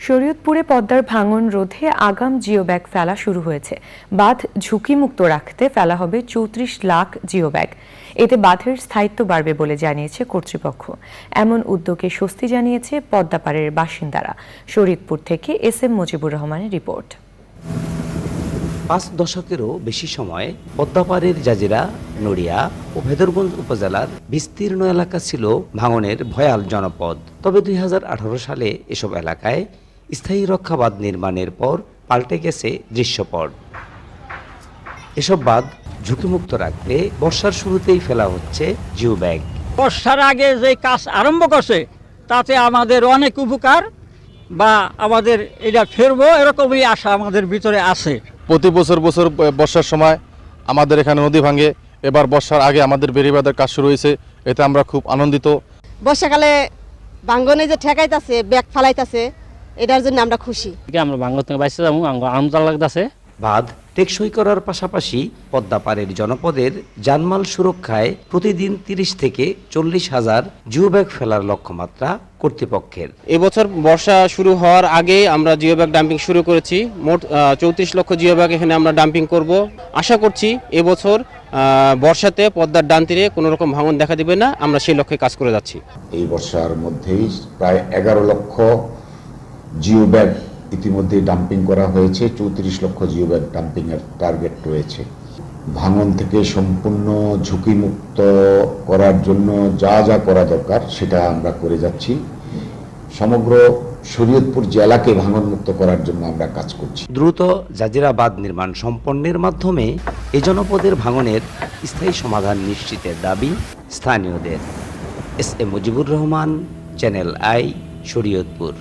শরীয়তপুরে পদ্মার ভাঙন রোধে আগাম জিও ব্যাগ ফেলা শুরু হয়েছে। বাঁধ ঝুঁকিমুক্ত রাখতে ফেলা হবে চৌত্রিশ লাখ জিও ব্যাগ এতে বাঁধের স্থায়িত্ব বাড়বে বলে জানিয়েছে কর্তৃপক্ষ। এমন উদ্যোগে স্বস্তি জানিয়েছে পদ্মাপাড়ের বাসিন্দারা। শরীয়তপুর থেকে এস এম মুজিবুর রহমানের রিপোর্ট। পাঁচ দশকেরও বেশি সময় পদ্মাপাড়ের জাজিরা, নড়িয়া ও ভেদরগঞ্জ উপজেলার বিস্তীর্ণ এলাকা ছিল ভাঙনের ভয়াল জনপদ। তবে দুই হাজার আঠারো সালে এসব এলাকায় স্থায়ী রক্ষাবাদ নির্মাণের পর পাল্টে গেছে দৃশ্যপট। এসব বাঁধ ঝুঁকিমুক্ত রাখতে বর্ষার শুরুতেই ফেলা হচ্ছে জিও ব্যাগ। বর্ষার আগে যে কাজ আরম্ভ করছে তাতে আমাদের অনেক উপকার বা আমাদের এটা ফেরবো এরকমই আশা আমাদের ভিতরে আছে। প্রতি বছর বছর বর্ষার সময় আমাদের এখানে নদী ভাঙে এবার বর্ষার আগে আমাদের বেরিবাদের কাজ শুরু হয়েছে এতে আমরা খুব আনন্দিত। বর্ষাকালে বাঙ্গনে যে ঠেকাইতাছে ব্যাগ ফালাইতাছে এটার জন্য আমরা খুশি। আমরা বাংলা থেকে বাইসে যাব আনন্দ লাগতেছে। বাঁধ টেকসই করার পাশাপাশি পদ্মাপাড়ের জনপদের জানমাল সুরক্ষায় প্রতিদিন তিরিশ থেকে চল্লিশ হাজার জিও ব্যাগ ফেলার লক্ষ্যমাত্রা কর্তৃপক্ষের। এবছর বর্ষা শুরু হওয়ার আগেই আমরা জিও ব্যাগ ডাম্পিং শুরু করেছি। মোট চৌত্রিশ লক্ষ জিও ব্যাগ এখানে আমরা ডাম্পিং করব। আশা করছি এবছর বর্ষাতে পদ্মার ডান তীরে কোনো রকম ভাঙন দেখা দিবে না। আমরা সেই লক্ষ্যে কাজ করে যাচ্ছি। এই বর্ষার মধ্যেই প্রায় এগারো লক্ষ জিও ব্যাগ ইতিমধ্যে ডাম্পিং করা হয়েছে। চৌত্রিশ লক্ষ জিও ব্যাগ ডাম্পিংয়ের টার্গেট রয়েছে। ভাঙন থেকে সম্পূর্ণ ঝুঁকিমুক্ত করার জন্য যা যা করা দরকার সেটা আমরা করে যাচ্ছি। সমগ্র শরীয়তপুর জেলাকে ভাঙনমুক্ত করার জন্য আমরা কাজ করছি। দ্রুত জাজিরা বাঁধ নির্মাণ সম্পন্নের মাধ্যমে এ জনপদের ভাঙনের স্থায়ী সমাধান নিশ্চিতের দাবি স্থানীয়দের। S A Mujibur Rahman, channel I, Shariatpur.